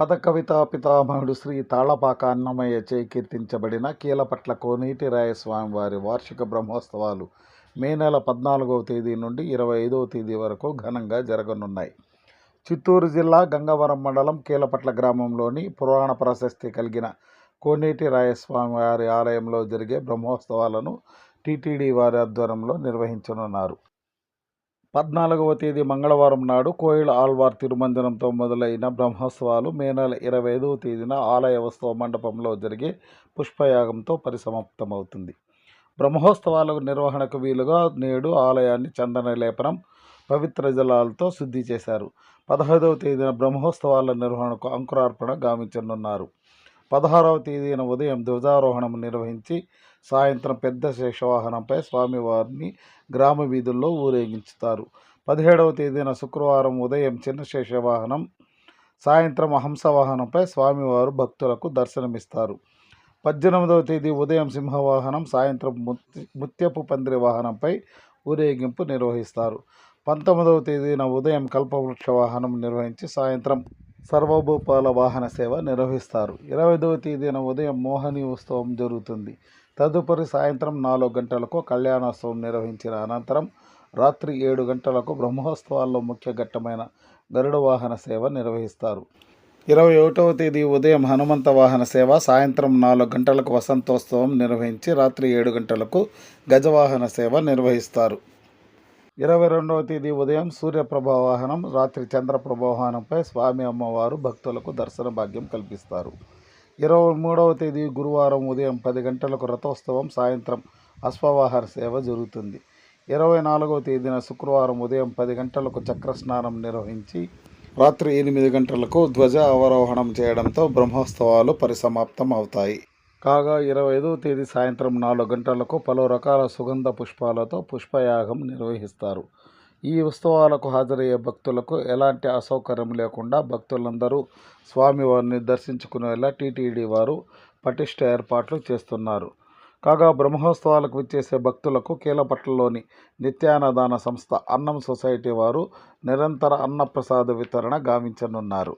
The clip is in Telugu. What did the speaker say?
పదకవితా పితామహుడు శ్రీ తాళపాక అన్నమయ్య చే కీర్తించబడిన కీలపట్ల కోనేటి రాయస్వామి వారి వార్షిక బ్రహ్మోత్సవాలు మే నెల పద్నాలుగవ తేదీ నుండి ఇరవై ఐదవ తేదీ వరకు ఘనంగా జరగనున్నాయి. చిత్తూరు జిల్లా గంగవరం మండలం కీలపట్ల గ్రామంలోని పురాణ ప్రశస్తి కలిగిన కోనేటి రాయస్వామి వారి ఆలయంలో జరిగే బ్రహ్మోత్సవాలను టీటీడీ వారి ఆధ్వర్యంలో నిర్వహించనున్నారు. పద్నాలుగవ తేదీ మంగళవారం నాడు కోయిల ఆల్వార్ తిరుమంజనంతో మొదలైన బ్రహ్మోత్సవాలు మే నెల ఇరవై ఐదవ తేదీన ఆలయ ఉత్సవ మండపంలో జరిగే పుష్పయాగంతో పరిసమాప్తమవుతుంది. బ్రహ్మోత్సవాల నిర్వహణకు వీలుగా నేడు ఆలయాన్ని చందన లేపనం పవిత్ర జలాలతో శుద్ధి చేశారు. పదహైదవ తేదీన బ్రహ్మోత్సవాల నిర్వహణకు అంకురార్పణ గావించనున్నారు. పదహారవ తేదీన ఉదయం ధ్వజారోహణం నిర్వహించి సాయంత్రం పెద్ద శేషవాహనంపై స్వామివారిని గ్రామ వీధుల్లో ఊరేగించుతారు. పదిహేడవ తేదీన శుక్రవారం ఉదయం చిన్న శేషవాహనం సాయంత్రం హంసవాహనంపై స్వామివారు భక్తులకు దర్శనమిస్తారు. పద్దెనిమిదవ తేదీ ఉదయం సింహవాహనం సాయంత్రం ముత్యపు పందిరి వాహనంపై ఊరేగింపు నిర్వహిస్తారు. పంతొమ్మిదవ తేదీన ఉదయం కల్పవృక్ష వాహనం నిర్వహించి సాయంత్రం సర్వభూపాల వాహన సేవ నిర్వహిస్తారు. ఇరవైదవ తేదీన ఉదయం మోహిని ఉత్సవం జరుగుతుంది. తదుపరి సాయంత్రం నాలుగు గంటలకు కళ్యాణోత్సవం నిర్వహించిన అనంతరం రాత్రి ఏడు గంటలకు బ్రహ్మోత్సవాల్లో ముఖ్య ఘట్టమైన గరుడ వాహన సేవ నిర్వహిస్తారు. ఇరవై ఒకటవ తేదీ ఉదయం హనుమంత వాహన సేవ సాయంత్రం నాలుగు గంటలకు వసంతోత్సవం నిర్వహించి రాత్రి ఏడు గంటలకు గజవాహన సేవ నిర్వహిస్తారు. ఇరవై రెండవ తేదీ ఉదయం సూర్యప్రభావాహనం రాత్రి చంద్రప్రభావాహనంపై స్వామి అమ్మవారు భక్తులకు దర్శన భాగ్యం కల్పిస్తారు. ఇరవై మూడవ తేదీ గురువారం ఉదయం పది గంటలకు రథోత్సవం సాయంత్రం అశ్వవాహన సేవ జరుగుతుంది. ఇరవై నాలుగవ తేదీన శుక్రవారం ఉదయం పది గంటలకు చక్రస్నానం నిర్వహించి రాత్రి ఎనిమిది గంటలకు ధ్వజ అవరోహణం చేయడంతో బ్రహ్మోత్సవాలు పరిసమాప్తం అవుతాయి కాగా ఇరవై ఐదవ తేదీ సాయంత్రం నాలుగు గంటలకు పలు రకాల సుగంధ పుష్పాలతో పుష్పయాగం నిర్వహిస్తారు. ఈ ఉత్సవాలకు హాజరయ్యే భక్తులకు ఎలాంటి అసౌకర్యం లేకుండా భక్తులందరూ స్వామివారిని దర్శించుకునేలా టీటీడీ వారు పటిష్ట ఏర్పాట్లు చేస్తున్నారు. కాగా బ్రహ్మోత్సవాలకు విచ్చేసే భక్తులకు కీలపట్లలోని నిత్యాన్నదాన సంస్థ అన్నం సొసైటీ వారు నిరంతర అన్నప్రసాద వితరణ గావించనున్నారు.